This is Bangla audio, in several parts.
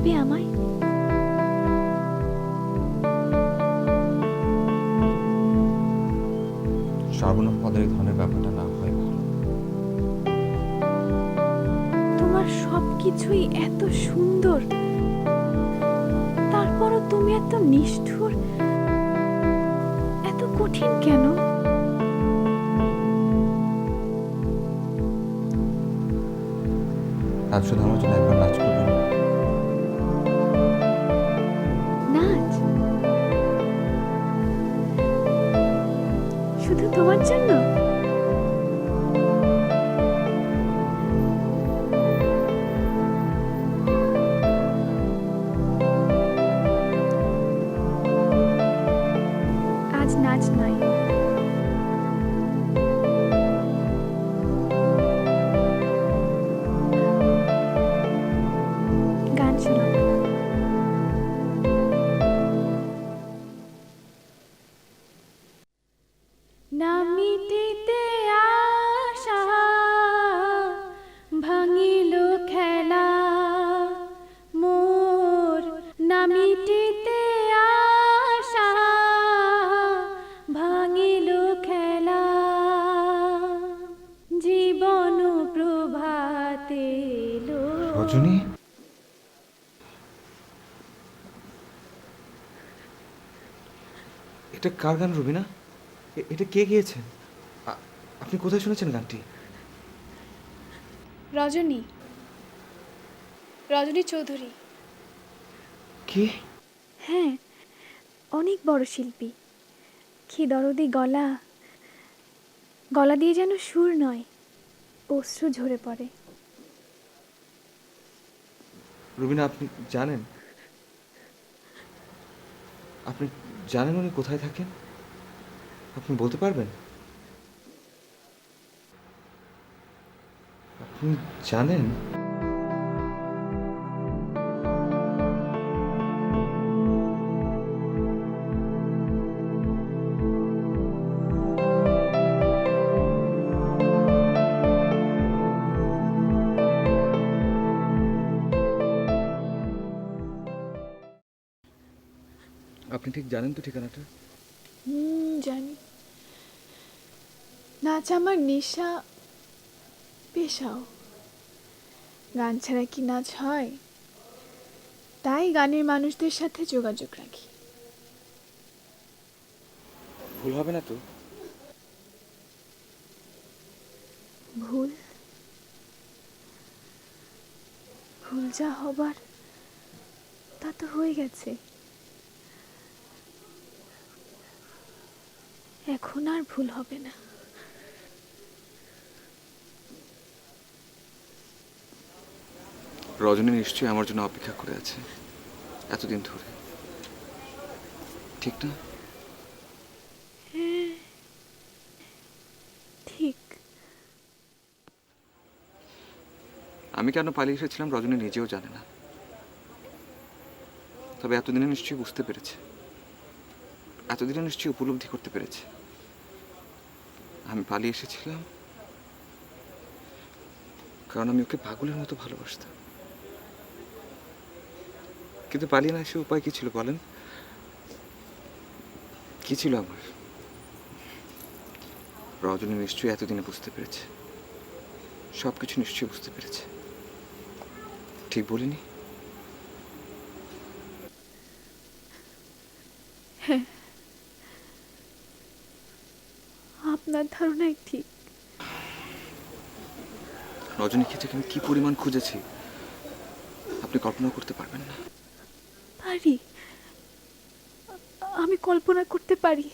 দিবে আমায়? সর্বনাম পদের এই ধরনের ব্যাপারটা না হয় ভালো। তোমার সব কিছুই এত সুন্দর। তারপরও তুমি এত নিষ্ঠুর। এত কঠিন কেন? আজ শুধু আমার জন্য একবার নাচ রজনী? এটা কার গান রবিনা? এটা কে গিয়েছেন আপনি কোথায় শুনেছেন গানটি? রজনী। রজনী চৌধুরী। কি? হ্যাঁ অনেক বড় শিল্পী। কি দরদি গলা। গলা দিয়ে যেন সুর নয় অশ্রু ঝরে পড়ে। রবিনা আপনি জানেন? আপনি জানেন উনি কোথায় থাকেন? আপনি বলতে পারবেন? আপনি জানেন? আপনি ঠিক জানেন তো ঠিকানাটা? হুম জানি। নাচ আমার নেশা পেশাও। গান ছাড়া কি নাচ হয়? তাই গানের মানুষদের সাথে যোগাযোগ রাখি। ভুল হবে না তো? ভুল? ভুল যা হবার তা তো হয়ে গেছে। এখন আর ভুল হবে না। রজনী নিশ্চয়ই আমার জন্য অপেক্ষা করে আছে এতদিন ধরে। ঠিক না? ঠিক। আমি কেন পালিয়ে এসেছিলাম রজনী নিজেও জানে না। তবে এতদিনে নিশ্চয়ই বুঝতে পেরেছে। এতদিনে নিশ্চয়ই উপলব্ধি করতে পেরেছে। আমি পালিয়ে এসেছিলাম। কারণ আমি ওকে পাগলের মতো ভালোবাসতাম। কিন্তু পালিয়ে না এসে উপায় কি ছিল বলেন? কি ছিল আমার? রজনী নিশ্চয়ই এতদিনে বুঝতে পেরেছে। সব কিছু নিশ্চয়ই বুঝতে পেরেছে। ঠিক বলিনি? আপনার ধারণাই ঠিক। রজনী ক্ষেত্রে আমি কি পরিমাণ খুঁজেছি আপনি কল্পনা করতে পারবেন না। পারি। আমি কল্পনা করতে পারি।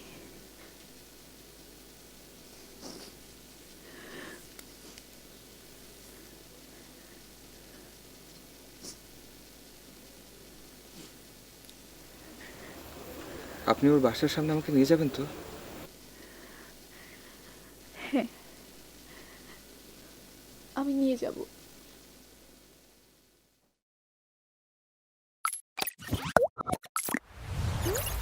আপনি ওর বাসার সামনে আমাকে নিয়ে যাবেন তো হ্যাঁ আমি নিয়ে যাব।